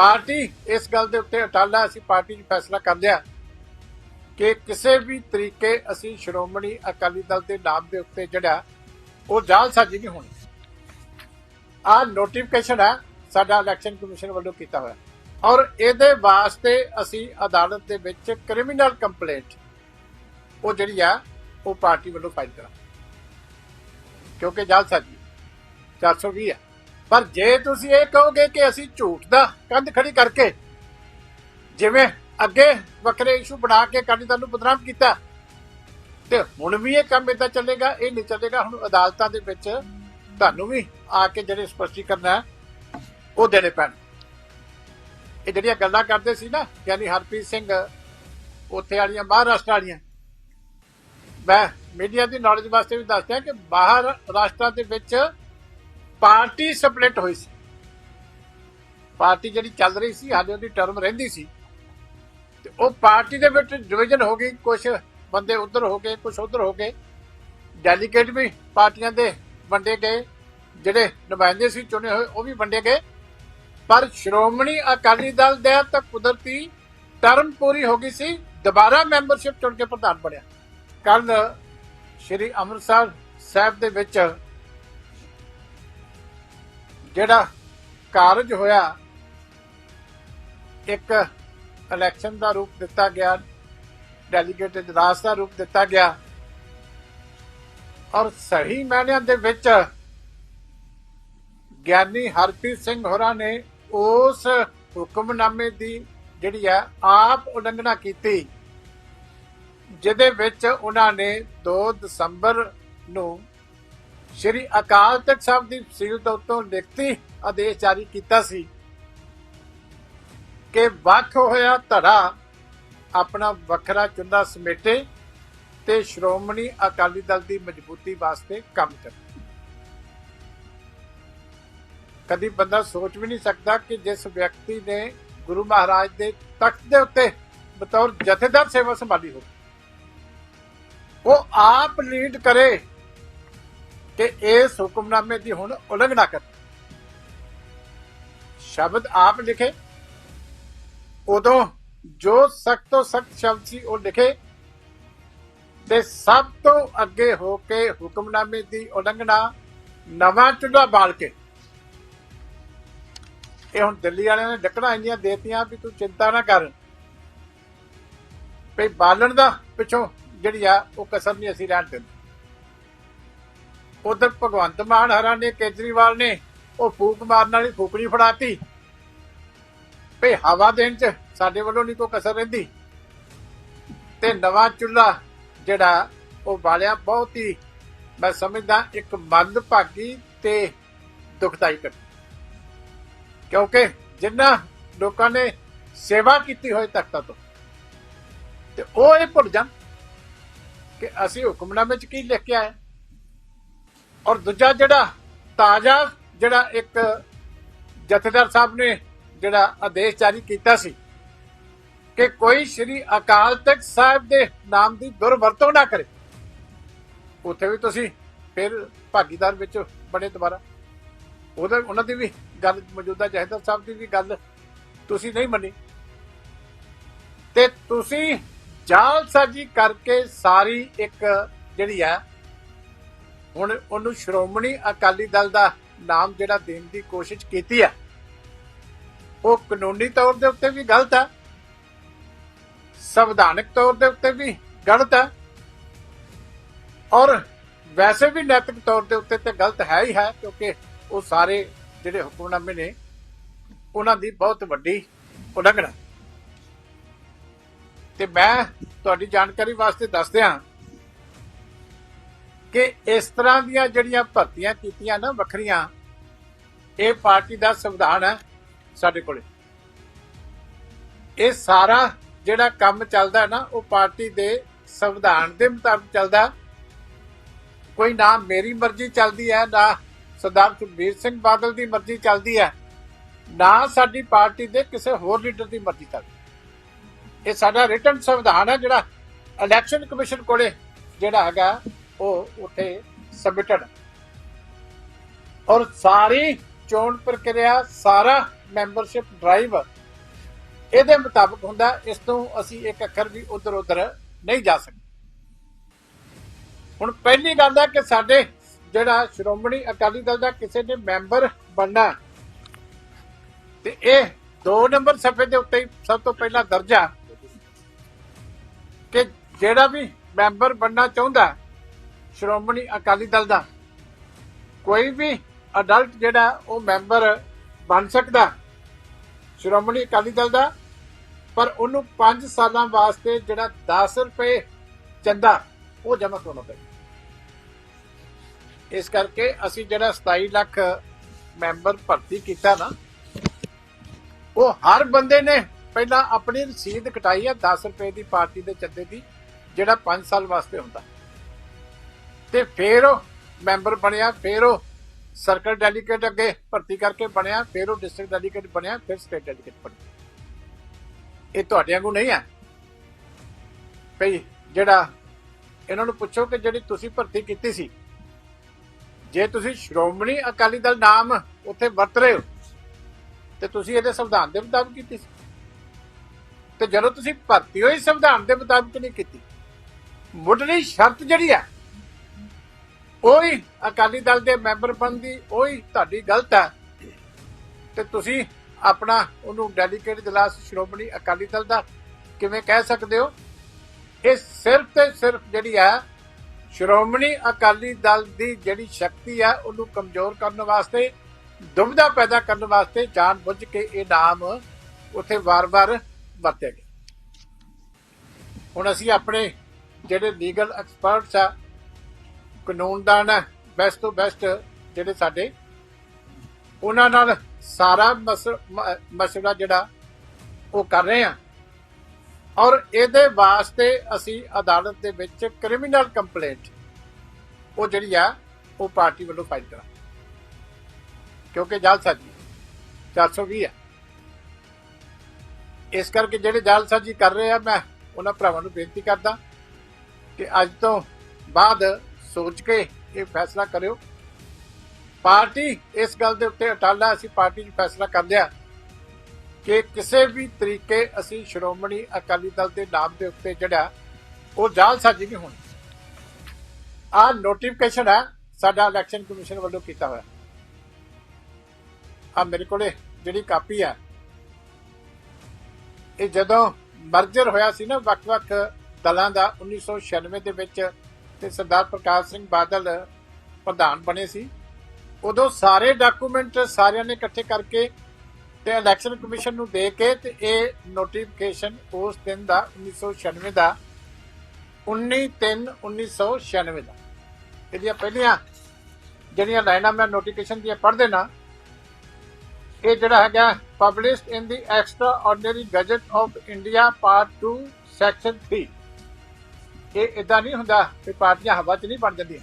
Party ਇਸ ਗੱਲ ਦੇ ਉੱਤੇ ਅਟਲ ਹੈ ਅਸੀਂ ਪਾਰਟੀ 'ਚ ਫੈਸਲਾ ਕਰ ਲਿਆ ਕਿ ਕਿਸੇ ਵੀ ਤਰੀਕੇ ਅਸੀਂ ਸ਼੍ਰੋਮਣੀ ਅਕਾਲੀ ਦਲ ਦੇ ਨਾਮ ਦੇ ਉੱਤੇ ਜਿਹੜਾ, ਉਹ ਜਾਲਸਾਜ਼ੀ ਨਹੀਂ ਹੋਣੀ। ਆ ਨੋਟੀਫਿਕੇਸ਼ਨ ਹੈ ਸਾਡਾ ਇਲੈਕਸ਼ਨ ਕਮਿਸ਼ਨ ਵੱਲੋਂ ਕੀਤਾ ਹੋਇਆ। ਔਰ ਇਹਦੇ ਵਾਸਤੇ ਅਸੀਂ ਅਦਾਲਤ ਦੇ ਵਿੱਚ ਕ੍ਰਿਮੀਨਲ ਕੰਪਲੇਂਟ ਉਹ ਜਿਹੜੀ ਆ, ਉਹ ਪਾਰਟੀ ਵੱਲੋਂ ਫਾਈਲ ਕਰਾਂ ਕਿਉਂਕਿ ਜਾਲਸਾਜ਼ੀ 420 ਹੈ ਪਰ ਜੇ ਤੁਸੀਂ ਇਹ ਕਹੋਗੇ ਕਿ ਅਸੀਂ ਝੂਠ ਦਾ ਕੰਧ ਖੜੀ ਕਰਕੇ ਜਿਵੇਂ ਅੱਗੇ ਵੱਖਰੇ ਇਸ਼ੂ ਬਣਾ ਕੇ ਅਕਾਲੀ ਦਲ ਨੂੰ ਬਦਨਾਮ ਕੀਤਾ, ਤੇ ਹੁਣ ਵੀ ਇਹ ਕੰਮ ਇਦਾਂ ਚੱਲੇਗਾ, ਇਹ ਨਹੀਂ ਚੱਲੇਗਾ, ਹੁਣ ਅਦਾਲਤਾਂ ਦੇ ਵਿੱਚ ਤੁਹਾਨੂੰ ਵੀ ਆ ਕੇ ਜਿਹੜੇ ਸਪਸ਼ਟੀਕਰਨ ਹੈ, ਉਹ ਦੇਣੇ ਪੈਣ। ਇਹ ਜਿਹੜੀਆਂ ਗੱਲਾਂ ਕਰਦੇ ਸੀ ਨਾ, ਯਾਨੀ ਹਰਪ੍ਰੀਤ ਸਿੰਘ, ਉੱਥੇ ਵਾਲੀਆਂ, ਮਹਾਰਾਸ਼ਟਰ ਵਾਲੀਆਂ, ਮੈਂ ਮੀਡੀਆ ਦੀ ਨੌਲੇਜ ਵਾਸਤੇ ਵੀ ਦੱਸਦਾ ਕਿ ਬਾਹਰ ਰਾਸ਼ਟਰਾਂ ਦੇ ਵਿੱਚ ਪਾਰਟੀ ਸਪਲਿਟ ਹੋਈ ਸੀ। ਪਾਰਟੀ ਜਿਹੜੀ ਚੱਲ ਰਹੀ ਸੀ, ਹਾਲੇ ਉਹਦੀ ਟਰਮ ਰਹਿੰਦੀ ਸੀ। ਤੇ ਉਹ ਪਾਰਟੀ ਦੇ ਵਿੱਚ ਡਿਵੀਜ਼ਨ ਹੋ ਗਈ ਕੁਝ ਬੰਦੇ ਉਧਰ ਹੋ ਗਏ ਕੁਝ ਉਧਰ ਹੋ ਗਏ। ਡੈਲੀਗੇਟ ਵੀ ਪਾਰਟੀਆਂ ਦੇ ਵੰਡੇ ਗਏ, ਜਿਹੜੇ ਨੁਮਾਇੰਦੇ ਸੀ ਚੁਣੇ ਹੋਏ, ਉਹ ਵੀ ਵੰਡੇ ਗਏ। ਪਰ ਸ਼੍ਰੋਮਣੀ ਅਕਾਲੀ ਦਲ ਦੇ ਤਾਂ ਕੁਦਰਤੀ ਟਰਮ ਪੂਰੀ ਹੋ ਗਈ ਸੀ, ਦੁਬਾਰਾ ਮੈਂਬਰਸ਼ਿਪ ਚੁਣ ਕੇ ਪ੍ਰਧਾਨ ਬਣਿਆ। ਕੱਲ ਸ਼੍ਰੀ ਅੰਮ੍ਰਿਤਸਰ ਸਾਹਿਬ ਦੇ ਵਿੱਚ ਜਿਹੜਾ ਕਾਰਜ ਹੋਇਆ, ਇੱਕ ਇਲੈਕਸ਼ਨ ਦਾ ਰੂਪ ਦਿੱਤਾ ਗਿਆ ਡੈਲੀਗੇਟ ਇਜਲਾਸ ਦਾ ਰੂਪ ਦਿੱਤਾ ਗਿਆ ਔਰ ਸਹੀ ਮਾਇਨਿਆਂ ਦੇ ਵਿੱਚ ਗਿਆਨੀ ਹਰਪ੍ਰੀਤ ਸਿੰਘ ਹੋਰਾਂ ਨੇ ਉਸ ਹੁਕਮਨਾਮੇ ਦੀ ਜਿਹੜੀ ਹੈ, ਆਪ ਉਲੰਘਣਾ ਕੀਤੀ, ਜਿਹਦੇ ਵਿੱਚ ਉਹਨਾਂ ਨੇ 2 ਦਸੰਬਰ ਨੂੰ ਸ਼੍ਰੀ ਅਕਾਲ ਤਖਤ ਸਾਹਿਬ ਦੀ ਸੀਲ ਤੋਂ ਉੱਤੋਂ ਲਿਖਤੀ ਆਦੇਸ਼ ਜਾਰੀ ਕੀਤਾ ਸੀ ਕਿ ਵੱਖ ਹੋਇਆ ਧੜਾ ਆਪਣਾ ਵੱਖਰਾ ਚੁੱਲ੍ਹਾ ਸਮੇਟੇ ਤੇ ਸ਼੍ਰੋਮਣੀ ਅਕਾਲੀ ਦਲ ਦੀ ਮਜ਼ਬੂਤੀ ਵਾਸਤੇ ਕੰਮ ਕਰੇ। ਕਦੀ ਬੰਦਾ ਸੋਚ ਵੀ ਨਹੀਂ ਸਕਦਾ ਕਿ ਜਿਸ ਵਿਅਕਤੀ ਨੇ ਗੁਰੂ ਮਹਾਰਾਜ ਦੇ ਤਖਤ ਦੇ ਉੱਤੇ ਬਤੌਰ ਜਥੇਦਾਰ ਸੇਵਾ ਸੰਭਾਲੀ ਹੋਵੇ। ਉਹ ਆਪ ਲੀਡ ਕਰੇ ਕਿ ਇਸ ਹੁਕਮਨਾਮੇ ਦੀ ਹੁਣ ਉਲੰਘਣਾ ਕਰ। ਸ਼ਬਦ ਆਪ ਲਿਖੇ। ਉਦੋਂ ਜੋ ਸਖਤ ਤੋਂ ਸਖਤ ਸ਼ਬਦ ਸੀ ਉਹ ਲਿਖੇ। ਤੇ ਸਭ ਤੋਂ ਅੱਗੇ ਹੋ ਕੇ ਹੁਕਮਨਾਮੇ ਦੀ ਉਲੰਘਣਾ ਨਵਾਂ ਚੁੱਲ੍ਹਾ ਬਾਲ ਕੇ। ਇਹ ਹੁਣ ਦਿੱਲੀ ਵਾਲਿਆਂ ਨੇ ਡੱਕਣਾ ਇੰਨੀਆਂ ਦੇਤੀਆਂ ਵੀ ਤੂੰ ਚਿੰਤਾ ਨਾ ਕਰ। ਭਈ ਬਾਲਣ ਦਾ ਪਿੱਛੋਂ ਜਿਹੜੀ ਆ ਉਹ ਕਸਰ ਨਹੀਂ ਅਸੀਂ ਰਹਿਣ ਦਿੰਦੇ। ਉਧਰ ਭਗਵੰਤ ਮਾਨ ਹਰਾਂ ਨੇ, ਕੇਜਰੀਵਾਲ ਨੇ, ਉਹ ਫੂਕ ਮਾਰਨ ਵਾਲੀ ਫੂਕਣੀ ਫੜਾਤੀ। ਭਈ ਹਵਾ ਦੇਣ ਚ ਸਾਡੇ ਵੱਲੋਂ ਨਹੀਂ ਕੋਈ ਕਸਰ ਰਹਿੰਦੀ। ਤੇ ਨਵਾਂ ਚੁੱਲ੍ਹਾ ਜਿਹੜਾ, ਉਹ ਬਾਲਿਆ ਬਹੁਤ ਹੀ, ਮੈਂ ਸਮਝਦਾ ਇੱਕ ਮੰਦਭਾਗੀ ਤੇ ਦੁਖਦਾਈ ਘਟਨਾ ਕਿਉਂਕਿ ਜਿੰਨਾ ਲੋਕਾਂ ਨੇ ਸੇਵਾ ਕੀਤੀ ਹੋਏ ਤਖਤਾਂ ਤੋਂ, ਤੇ ਉਹ ਇਹ ਭੁੱਲ ਜਾਣ ਕਿ ਅਸੀਂ ਹੁਕਮਨਾਮੇ ਚ ਕੀ ਲਿਖ ਕੇ ਆਏ। ਔਰ ਦੂਜਾ ਜਿਹੜਾ ਤਾਜ਼ਾ ਜਿਹੜਾ ਇੱਕ ਜਥੇਦਾਰ ਸਾਹਿਬ ਨੇ ਜਿਹੜਾ ਆਦੇਸ਼ ਜਾਰੀ ਕੀਤਾ ਸੀ ਕਿ ਕੋਈ ਸ਼੍ਰੀ ਅਕਾਲ ਤਖਤ ਸਾਹਿਬ ਦੇ ਨਾਮ ਦੀ ਦੁਰਵਰਤੋਂ ਨਾ ਕਰੇ। ਉੱਥੇ ਵੀ ਤੁਸੀਂ ਫਿਰ ਭਾਗੀਦਾਰ ਵਿੱਚ ਬਣੇ ਦੁਬਾਰਾ। ਉਹਦਾ ਉਹਨਾਂ ਦੀ ਵੀ ਗੱਲ, ਮੌਜੂਦਾ ਜਥੇਦਾਰ ਸਾਹਿਬ ਦੀ ਵੀ ਗੱਲ ਤੁਸੀਂ ਨਹੀਂ ਮੰਨੀ। ਤੇ ਤੁਸੀਂ ਜਾਲਸਾਜੀ ਕਰਕੇ ਸਾਰੀ ਇੱਕ ਜਿਹੜੀ ਆ ਹੁਣ ਉਹਨੂੰ ਸ਼੍ਰੋਮਣੀ ਅਕਾਲੀ ਦਲ ਦਾ ਨਾਮ ਜਿਹੜਾ ਦੇਣ ਦੀ ਕੋਸ਼ਿਸ਼ ਕੀਤੀ ਆ, ਉਹ ਕਾਨੂੰਨੀ ਤੌਰ ਦੇ ਉੱਤੇ ਵੀ ਗਲਤ ਆ, ਸੰਵਿਧਾਨਕ ਤੌਰ ਦੇ ਉੱਤੇ ਵੀ ਗਲਤ ਆ, ਔਰ ਵੈਸੇ ਵੀ ਨੈਤਿਕ ਤੌਰ ਦੇ ਉੱਤੇ ਤੇ ਗਲਤ ਹੈ ਹੀ ਹੈ, ਕਿਉਂਕਿ ਉਹ ਸਾਰੇ ਜਿਹੜੇ ਹੁਕਮਨਾਮੇ ਨੇ, ਉਹਨਾਂ ਦੀ ਬਹੁਤ ਵੱਡੀ ਉਲੰਘਣਾ। ਤੇ ਮੈਂ ਤੁਹਾਡੀ ਜਾਣਕਾਰੀ ਵਾਸਤੇ ਦੱਸ ਦਿਆਂ ਕਿ ਇਸ ਤਰ੍ਹਾਂ ਦੀਆਂ ਜਿਹੜੀਆਂ ਭਰਤੀਆਂ ਕੀਤੀਆਂ ਨਾ ਵੱਖਰੀਆਂ, ਇਹ ਪਾਰਟੀ ਦਾ ਸੰਵਿਧਾਨ ਹੈ ਸਾਡੇ ਕੋਲੇ। ਇਹ ਸਾਰਾ ਜਿਹੜਾ ਕੰਮ ਚੱਲਦਾ ਨਾ, ਉਹ ਪਾਰਟੀ ਦੇ ਸੰਵਿਧਾਨ ਦੇ ਮੁਤਾਬਕ ਚੱਲਦਾ। ਕੋਈ ਨਾ ਮੇਰੀ ਮਰਜ਼ੀ ਚੱਲਦੀ ਹੈ, ਨਾ ਸਰਦਾਰ ਸੁਖਬੀਰ ਸਿੰਘ ਬਾਦਲ ਦੀ ਮਰਜ਼ੀ ਚੱਲਦੀ ਹੈ, ਨਾ ਸਾਡੀ ਪਾਰਟੀ ਦੇ ਕਿਸੇ ਹੋਰ ਲੀਡਰ ਦੀ ਮਰਜ਼ੀ ਚੱਲਦੀ। ਇਹ ਸਾਡਾ ਰਿਟਨ ਸੰਵਿਧਾਨ ਹੈ ਜਿਹੜਾ ਇਲੈਕਸ਼ਨ ਕਮਿਸ਼ਨ ਕੋਲੇ ਜਿਹੜਾ ਹੈਗਾ। ਉਹ ਉੱਥੇ ਸਬਮਿਟਡ ਔਰ ਸਾਰੀ ਚੋਣ ਪ੍ਰਕਿਰਿਆ, ਸਾਰਾ ਮੈਂਬਰਸ਼ਿਪ ਡਰਾਈਵ ਇਹਦੇ ਮੁਤਾਬਕ ਹੁੰਦਾ, ਇਸ ਤੋਂ ਅਸੀਂ ਇੱਕ ਅੱਖਰ ਵੀ ਉਧਰ ਉਧਰ ਨਹੀਂ ਜਾ ਸਕਦੇ। ਹੁਣ ਪਹਿਲੀ ਗੱਲ ਹੈ ਕਿ ਸਾਡੇ ਜਿਹੜਾ ਸ਼੍ਰੋਮਣੀ ਅਕਾਲੀ ਦਲ ਦਾ ਕਿਸੇ ਨੇ ਮੈਂਬਰ ਬਣਨਾ ਤੇ ਇਹ 2 ਨੰਬਰ ਸਫੇ ਦੇ ਉੱਤੇ ਹੀ ਸਭ ਤੋਂ ਪਹਿਲਾਂ ਦਰਜਾ ਕਿ ਜਿਹੜਾ ਵੀ ਮੈਂਬਰ ਬਣਨਾ ਚਾਹੁੰਦਾ ਸ਼੍ਰੋਮਣੀ ਅਕਾਲੀ ਦਲ ਦਾ। ਕੋਈ ਵੀ ਅਡਲਟ ਜਿਹੜਾ ਉਹ ਮੈਂਬਰ ਬਣ ਸਕਦਾ ਸ਼੍ਰੋਮਣੀ ਅਕਾਲੀ ਦਲ ਦਾ, ਪਰ ਉਹਨੂੰ 5 ਸਾਲਾਂ ਵਾਸਤੇ ਜਿਹੜਾ 10 ਰੁਪਏ ਚੰਦਾ, ਉਹ ਜਮ੍ਹਾਂ ਕਰਨਾ ਪਏਗਾ। ਇਸ ਕਰਕੇ ਅਸੀਂ ਜਿਹੜਾ 27 ਲੱਖ ਮੈਂਬਰ ਭਰਤੀ ਕੀਤਾ ਨਾ, ਉਹ ਹਰ ਬੰਦੇ ਨੇ ਪਹਿਲਾਂ ਆਪਣੀ ਰਸੀਦ ਕਟਾਈ ਹੈ 10 ਰੁਪਏ ਦੀ ਪਾਰਟੀ ਦੇ ਚੱਦੇ ਦੀ, ਜਿਹੜਾ 5 ਸਾਲ ਵਾਸਤੇ ਹੁੰਦਾ। ਤੇ ਫਿਰ ਉਹ ਮੈਂਬਰ ਬਣਿਆ, ਫਿਰ ਉਹ ਸਰਕਲ ਡੈਲੀਗੇਟ ਅੱਗੇ ਭਰਤੀ ਕਰਕੇ ਬਣਿਆ, ਫਿਰ ਉਹ ਡਿਸਟ੍ਰਿਕਟ ਡੈਲੀਗੇਟ ਬਣਿਆ, ਫਿਰ ਸਟੇਟ ਡੈਲੀਗੇਟ ਬਣਿਆ। ਇਹ ਤੁਹਾਡੇ ਵਾਂਗੂ ਨਹੀਂ ਹੈ? ਭਈ ਜਿਹੜਾ ਇਹਨਾਂ ਨੂੰ ਪੁੱਛੋ ਕਿ ਜਿਹੜੀ ਤੁਸੀਂ ਭਰਤੀ ਕੀਤੀ ਸੀ, ਜੇ ਤੁਸੀਂ ਸ਼੍ਰੋਮਣੀ ਅਕਾਲੀ ਦਲ ਨਾਮ ਉੱਥੇ ਵਰਤ ਰਹੇ ਹੋ, ਤੇ ਤੁਸੀਂ ਇਹਦੇ ਸੰਵਿਧਾਨ ਦੇ ਮੁਤਾਬਕ ਕੀਤੀ ਸੀ। ਤੇ ਜਦੋਂ ਤੁਸੀਂ ਭਰਤੀ ਹੋਈ ਸੰਵਿਧਾਨ ਦੇ ਮੁਤਾਬਕ ਨਹੀਂ ਕੀਤੀ। ਮੁੱਢਲੀ ਸ਼ਰਤ ਜਿਹੜੀ ਹੈ ਉਹੀ ਅਕਾਲੀ ਦਲ ਦੇ ਮੈਂਬਰ ਬਣਦੀ ਉਹੀ ਤੁਹਾਡੀ ਗਲਤ ਹੈ ਤੇ ਤੁਸੀਂ ਆਪਣਾ ਉਹਨੂੰ ਡੈਲੀਕੇਟ ਜਲਾਸ ਸ਼੍ਰੋਮਣੀ ਅਕਾਲੀ ਦਲ ਦਾ ਕਿਵੇਂ ਕਹਿ ਸਕਦੇ ਹੋ? ਇਹ ਸਿਰਫ ਤੇ ਸਿਰਫ ਜਿਹੜੀ ਹੈ ਸ਼੍ਰੋਮਣੀ ਅਕਾਲੀ ਦਲ ਦੀ ਜਿਹੜੀ ਸ਼ਕਤੀ ਹੈ ਉਹਨੂੰ ਕਮਜ਼ੋਰ ਕਰਨ ਵਾਸਤੇ ਦੁਬਿਧਾ ਪੈਦਾ ਕਰਨ ਵਾਸਤੇ ਜਾਣ ਬੁੱਝ ਕੇ ਇਹ ਨਾਮ ਉੱਥੇ ਵਾਰ-ਵਾਰ ਵਰਤਿਆ ਗਿਆ। ਹੁਣ ਅਸੀਂ ਆਪਣੇ ਜਿਹੜੇ ਲੀਗਲ ਐਕਸਪਰਟਸ ਆ ਕਾਨੂੰਨਦਾਨ ਹੈ ਬੈਸਟ ਤੋਂ ਬੈਸਟ ਜਿਹੜੇ ਸਾਡੇ, ਉਹਨਾਂ ਨਾਲ ਸਾਰਾ ਮਸ- ਮ- ਮਸਲਾ ਜਿਹੜਾ, ਉਹ ਕਰ ਰਹੇ ਆ ਔਰ ਇਹਦੇ ਵਾਸਤੇ ਅਸੀਂ ਅਦਾਲਤ ਦੇ ਵਿੱਚ ਕ੍ਰਿਮੀਨਲ ਕੰਪਲੇਂਟ ਉਹ ਜਿਹੜੀ ਆ, ਉਹ ਪਾਰਟੀ ਵੱਲੋਂ ਫਾਈਲ ਕਰਾਂ ਕਿਉਂਕਿ ਜਾਲਸਾਜੀ 420 ਹੈ ਇਸ ਕਰਕੇ ਜਿਹੜੇ ਜਾਲਸਾਜੀ ਕਰ ਰਹੇ ਆ, ਮੈਂ ਉਹਨਾਂ ਭਰਾਵਾਂ ਨੂੰ ਬੇਨਤੀ ਕਰਦਾ ਕਿ ਅੱਜ ਤੋਂ ਬਾਅਦ ਸੋਚ ਕੇ ਇਹ ਫੈਸਲਾ ਕਰਿਓ। ਪਾਰਟੀ ਇਸ ਗੱਲ ਦੇ ਉੱਤੇ ਅਟਲ ਹੈ ਅਸੀਂ ਪਾਰਟੀ 'ਚ ਫੈਸਲਾ ਕਰ ਲਿਆ ਕਿ ਕਿਸੇ ਵੀ ਤਰੀਕੇ ਅਸੀਂ ਸ਼੍ਰੋਮਣੀ ਅਕਾਲੀ ਦਲ ਦੇ ਨਾਮ ਦੇ ਉੱਤੇ ਜਿਹੜਾ, ਉਹ ਜਾਲਸਾਜੀ ਨਹੀਂ ਹੋਣੀ। ਆ ਨੋਟੀਫਿਕੇਸ਼ਨ ਹੈ ਸਾਡਾ ਇਲੈਕਸ਼ਨ ਕਮਿਸ਼ਨ ਵੱਲੋਂ ਕੀਤਾ ਹੋਇਆ। ਆ ਮੇਰੇ ਕੋਲੇ ਜਿਹੜੀ ਕਾਪੀ ਹੈ ਇਹ ਜਦੋਂ ਮਰਜਰ ਹੋਇਆ ਸੀ ਨਾ, ਵੱਖ-ਵੱਖ ਦਲਾਂ ਦਾ 1996 ਦੇ ਵਿੱਚ ਤੇ ਸਰਦਾਰ ਪ੍ਰਕਾਸ਼ ਸਿੰਘ ਬਾਦਲ ਪ੍ਰਧਾਨ ਬਣੇ ਸੀ। ਉਦੋਂ ਸਾਰੇ ਡਾਕੂਮੈਂਟ ਸਾਰਿਆਂ ਨੇ ਇਕੱਠੇ ਕਰਕੇ ਤੇ ਇਲੈਕਸ਼ਨ ਕਮਿਸ਼ਨ ਨੂੰ ਦੇ ਕੇ ਤੇ ਇਹ ਨੋਟੀਫਿਕੇਸ਼ਨ ਉਸ ਦਿਨ ਦਾ 1996 ਦਾ 19/3/1996 ਦਾ। ਇਹਦੀਆਂ ਪਹਿਲੀਆਂ, ਜਿਹੜੀਆਂ ਲਾਈਨਾਂ ਮੈਂ ਨੋਟੀਫਿਕੇਸ਼ਨ ਦੀਆਂ ਪੜ੍ਹ ਦੇਣਾ, ਇਹ ਜਿਹੜਾ ਹੈਗਾ published in the extraordinary gazette of India part 2 section 3 ਇਹ ਇਦਾਂ ਨਹੀਂ ਹੁੰਦਾ ਕਿ ਪਾਰਟੀਆਂ ਹਵਾ 'ਚ ਨਹੀਂ ਬਣ ਜਾਂਦੀਆਂ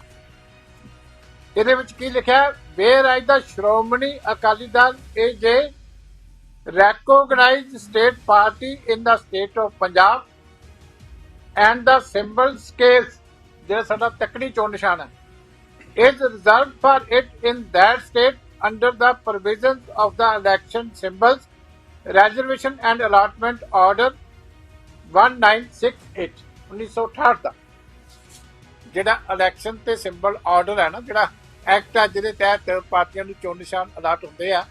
ਇਹਦੇ ਵਿੱਚ ਕੀ ਲਿਖਿਆ ਬੇਰਾਜ ਦਾ ਸ਼੍ਰੋਮਣੀ ਅਕਾਲੀ ਦਲ ਇਹ ਜੇ recognized state party in the state of Punjab and the symbol scales ਜਿਹੜਾ ਸਾਡਾ ਤਕੜੀ ਚੋਣ ਨਿਸ਼ਾਨ ਹੈ is reserved for it in that state under the provisions of the election symbols reservation and allotment order 1968 1968 ਦਾ। ਜਿਹੜਾ ਇਲੈਕਸ਼ਨ ਤੇ symbol order ਹੈ ਨਾ, ਜਿਹੜਾ ਐਕਟ ਆ ਜਿਹਦੇ ਤਹਿਤ ਪਾਰਟੀਆਂ ਨੂੰ ਚੋਣ ਨਿਸ਼ਾਨ ਅਲਾਟ ਹੁੰਦੇ ਆ,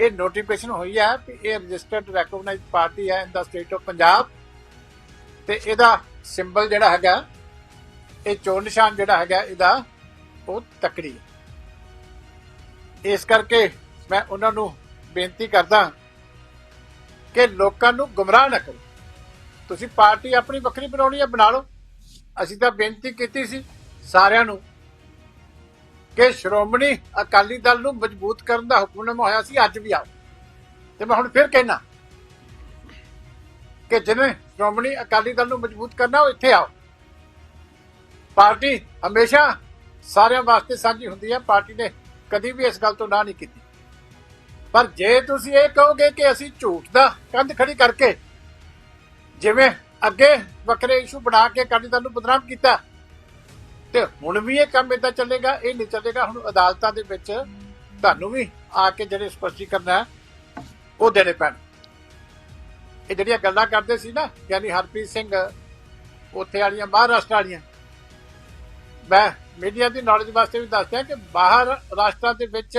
ਇਹ ਨੋਟੀਫਿਕੇਸ਼ਨ ਹੋਈ ਹੈ ਕਿ ਇਹ ਰਜਿਸਟਰਡ ਰੈਕਗਨਾਈਜ਼ਡ ਪਾਰਟੀ ਹੈ in the state of Punjab ਤੇ ਇਹਦਾ ਸਿੰਬਲ ਜਿਹੜਾ ਹੈਗਾ, ਇਹ ਚੋਣ ਨਿਸ਼ਾਨ ਜਿਹੜਾ ਹੈਗਾ, ਇਹਦਾ ਉਹ ਤਕੜੀ ਇਸ ਕਰਕੇ ਮੈਂ ਉਹਨਾਂ ਨੂੰ ਬੇਨਤੀ ਕਰਦਾ ਕਿ ਲੋਕਾਂ ਨੂੰ ਗੁੰਮਰਾਹ ਨਾ ਕਰੋ। ਤੁਸੀਂ ਪਾਰਟੀ ਆਪਣੀ ਵੱਖਰੀ ਬਣਾਉਣੀ ਹੈ, ਬਣਾ ਲਓ। ਅਸੀਂ ਤਾਂ ਬੇਨਤੀ ਕੀਤੀ ਸੀ ਸਾਰਿਆਂ ਨੂੰ ਕਿ ਸ਼੍ਰੋਮਣੀ ਅਕਾਲੀ ਦਲ ਨੂੰ ਮਜ਼ਬੂਤ ਕਰਨ ਦਾ ਹੁਕਮਨਾਮਾ ਹੋਇਆ ਸੀ, ਅੱਜ ਵੀ ਆਓ। ਤੇ ਮੈਂ ਹੁਣ ਫਿਰ ਕਹਿਣਾ ਕਿ ਜਿਹਨੇ ਸ਼੍ਰੋਮਣੀ ਅਕਾਲੀ ਦਲ ਨੂੰ ਮਜ਼ਬੂਤ ਕਰਨਾ, ਉਹ ਇੱਥੇ ਆਓ। ਪਾਰਟੀ ਹਮੇਸ਼ਾ ਸਾਰਿਆਂ ਵਾਸਤੇ ਸਾਂਝੀ ਹੁੰਦੀ ਹੈ, ਪਾਰਟੀ ਨੇ ਕਦੀ ਵੀ ਇਸ ਗੱਲ ਤੋਂ ਨਾ ਨਹੀਂ ਕੀਤੀ। ਪਰ ਜੇ ਤੁਸੀਂ ਇਹ ਕਹੋਗੇ ਕਿ ਅਸੀਂ ਝੂਠ ਦਾ ਕੰਧ ਖੜੀ ਕਰਕੇ ਜਿਵੇਂ ਅੱਗੇ ਵੱਖਰੇ ਇਸ਼ੂ ਬਣਾ ਕੇ ਅਕਾਲੀ ਦਲ ਨੂੰ ਬਦਨਾਮ ਕੀਤਾ, ਤੇ ਹੁਣ ਵੀ ਇਹ ਕੰਮ ਇਦਾਂ ਚੱਲੇਗਾ, ਇਹ ਨਹੀਂ ਚੱਲੇਗਾ, ਹੁਣ ਅਦਾਲਤਾਂ ਦੇ ਵਿੱਚ ਤੁਹਾਨੂੰ ਵੀ ਆ ਕੇ ਜਿਹੜੇ ਸਪਸ਼ਟੀਕਰਨ ਹੈ, ਉਹ ਦੇਣੇ ਪੈਣ। ਇਹ ਜਿਹੜੀਆਂ ਗੱਲਾਂ ਕਰਦੇ ਸੀ ਨਾ, ਯਾਨੀ ਹਰਪ੍ਰੀਤ ਸਿੰਘ, ਉੱਥੇ ਵਾਲੀਆਂ, ਮਹਾਰਾਸ਼ਟਰ ਵਾਲੀਆਂ, ਮੈਂ ਮੀਡੀਆ ਦੀ ਨੌਲੇਜ ਵਾਸਤੇ ਵੀ ਦੱਸਦਾ ਕਿ ਬਾਹਰ ਰਾਸ਼ਟਰਾਂ ਦੇ ਵਿੱਚ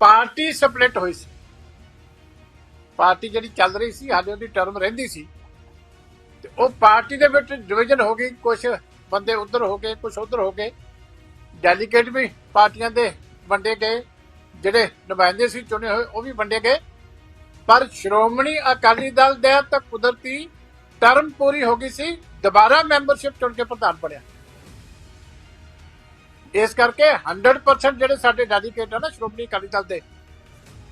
ਪਾਰਟੀ ਸਪਲਿਟ ਹੋਈ ਸੀ। ਪਾਰਟੀ ਜਿਹੜੀ ਚੱਲ ਰਹੀ ਸੀ, ਹਾਲੇ ਉਹਦੀ ਟਰਮ ਰਹਿੰਦੀ ਸੀ। ਤੇ ਉਹ ਪਾਰਟੀ ਦੇ ਵਿੱਚ ਡਿਵੀਜ਼ਨ ਹੋ ਗਈ ਕੁਝ ਬੰਦੇ ਉਧਰ ਹੋ ਗਏ ਕੁਝ ਉਧਰ ਹੋ ਗਏ। ਡੈਲੀਗੇਟ ਵੀ ਪਾਰਟੀਆਂ ਦੇ ਵੰਡੇ ਗਏ, ਜਿਹੜੇ ਨੁਮਾਇੰਦੇ ਸੀ ਚੁਣੇ ਹੋਏ, ਉਹ ਵੀ ਵੰਡੇ ਗਏ। ਪਰ ਸ਼੍ਰੋਮਣੀ ਅਕਾਲੀ ਦਲ ਦੇ ਤਾਂ ਕੁਦਰਤੀ ਟਰਮ ਪੂਰੀ ਹੋ ਗਈ ਸੀ, ਦੁਬਾਰਾ ਮੈਂਬਰਸ਼ਿਪ ਚੁਣ ਕੇ ਪ੍ਰਧਾਨ ਬਣਿਆ। ਇਸ ਕਰਕੇ 100% ਜਿਹੜੇ ਸਾਡੇ ਡੈਲੀਗੇਟ ਆ ਨਾ ਸ਼੍ਰੋਮਣੀ ਅਕਾਲੀ ਦਲ ਦੇ,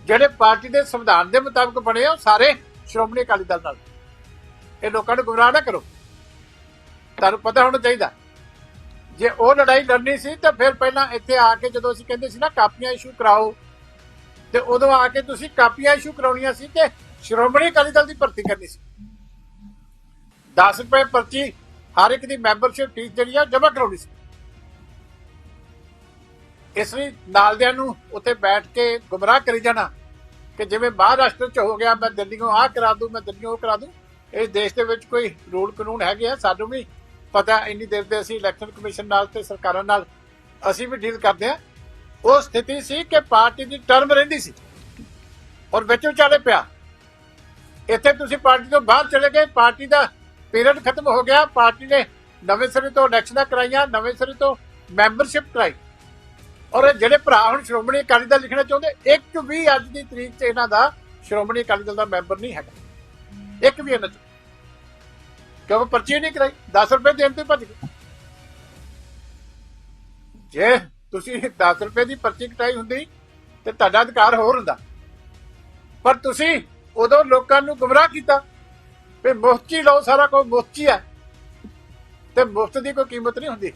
ਜਿਹੜੇ ਪਾਰਟੀ ਦੇ ਸੰਵਿਧਾਨ ਦੇ ਮੁਤਾਬਕ ਬਣੇ ਆ, ਉਹ ਸਾਰੇ ਸ਼੍ਰੋਮਣੀ ਅਕਾਲੀ ਦਲ ਨਾਲ। ਇਹ ਲੋਕਾਂ ਨੂੰ ਗੁੰਮਰਾਹ ਨਾ ਕਰੋ। ਤੁਹਾਨੂੰ ਪਤਾ ਹੋਣਾ ਚਾਹੀਦਾ। ਜੇ ਉਹ ਲੜਾਈ ਲੜਨੀ ਸੀ, ਤਾਂ ਫਿਰ ਪਹਿਲਾਂ ਇੱਥੇ ਆ ਕੇ ਜਦੋਂ ਅਸੀਂ ਕਹਿੰਦੇ ਸੀ ਨਾ, ਕਾਪੀਆਂ ਇਸ਼ੂ ਕਰਾਓ, ਤੇ ਉਦੋਂ ਆ ਕੇ ਤੁਸੀਂ ਕਾਪੀਆਂ ਇਸ਼ੂ ਕਰਾਉਣੀਆਂ ਸੀ ਤੇ ਸ਼੍ਰੋਮਣੀ ਅਕਾਲੀ ਦਲ ਦੀ ਭਰਤੀ ਕਰਨੀ ਸੀ। 10 ਰੁਪਏ ਪਰਚੀ ਹਰ ਇੱਕ ਦੀ ਮੈਂਬਰਸ਼ਿਪ ਫੀਸ ਜਿਹੜੀ ਆ ਜਮ੍ਹਾਂ ਕਰਾਉਣੀ ਸੀ। ਇਸ ਲਈ ਨਾਲਦਿਆਂ ਨੂੰ ਉੱਥੇ ਬੈਠ ਕੇ ਗੁੰਮਰਾਹ ਕਰੀ ਜਾਣਾ ਕਿ ਜਿਵੇਂ ਮਹਾਰਾਸ਼ਟਰ ਚ ਹੋ ਗਿਆ, ਮੈਂ ਦਿੱਲੀੋਂ ਆਹ ਕਰਾ ਦੂੰ, ਮੈਂ ਦਿੱਲੀੋਂ ਉਹ ਕਰਾ ਦੂੰ। ਇਸ ਦੇਸ਼ ਦੇ ਵਿੱਚ ਕੋਈ ਰੂਲ ਕਾਨੂੰਨ ਹੈਗੇ ਆ, ਸਾਨੂੰ ਵੀ ਪਤਾ ਇੰਨੀ ਦੇਰ ਦੇ ਅਸੀਂ ਇਲੈਕਸ਼ਨ ਕਮਿਸ਼ਨ ਨਾਲ ਤੇ ਸਰਕਾਰਾਂ ਨਾਲ ਅਸੀਂ ਵੀ ਡੀਲ ਕਰਦੇ ਆ। ਉਹ ਸਥਿਤੀ ਸੀ ਕਿ ਪਾਰਟੀ ਦੀ ਟਰਮ ਰਹਿੰਦੀ ਸੀ ਔਰ ਵਿੱਚ ਵਿਚਾਲੇ ਪਿਆ। ਇੱਥੇ ਤੁਸੀਂ ਪਾਰਟੀ ਤੋਂ ਬਾਹਰ ਚਲੇ ਗਏ, ਪਾਰਟੀ ਦਾ ਪੀਰੀਅਡ ਖਤਮ ਹੋ ਗਿਆ, ਪਾਰਟੀ ਨੇ ਨਵੇਂ ਸਿਰੇ ਤੋਂ ਇਲੈਕਸ਼ਨਾਂ ਕਰਾਈਆਂ, ਨਵੇਂ ਸਿਰੇ ਤੋਂ ਮੈਂਬਰਸ਼ਿਪ ਕਰਾਈ। ਔਰ ਇਹ ਜਿਹੜੇ ਭਰਾ ਹੁਣ ਸ਼੍ਰੋਮਣੀ ਅਕਾਲੀ ਦਲ ਲਿਖਣਾ ਚਾਹੁੰਦੇ, ਇੱਕ ਵੀ ਅੱਜ ਦੀ ਤਰੀਕ 'ਚ ਇਹਨਾਂ ਦਾ ਸ਼੍ਰੋਮਣੀ ਅਕਾਲੀ ਦਲ ਦਾ ਮੈਂਬਰ ਨਹੀਂ ਹੈਗਾ। ਇੱਕ ਵੀ ਇਹਨਾਂ 'ਚ। ਕਿਉਂਕਿ ਪਰਚੀ ਨਹੀਂ ਕਰਾਈ 10 ਰੁਪਏ ਦੇਣ ਤੇ ਭੱਜ ਗਏ। ਜੇ ਤੁਸੀਂ 10 ਰੁਪਏ ਦੀ ਪਰਚੀ ਕਟਾਈ ਹੁੰਦੀ ਤੇ ਤੁਹਾਡਾ ਅਧਿਕਾਰ ਹੋਰ ਹੁੰਦਾ। ਪਰ ਤੁਸੀਂ ਉਦੋਂ ਲੋਕਾਂ ਨੂੰ ਗੁੰਮਰਾਹ ਕੀਤਾ ਵੀ ਮੁਫਤ ਹੀ ਲਓ, ਸਾਰਾ ਕੁਝ ਮੁਫਤ ਹੀ ਹੈ। ਤੇ ਮੁਫਤ ਦੀ ਕੋਈ ਕੀਮਤ ਨਹੀਂ ਹੁੰਦੀ।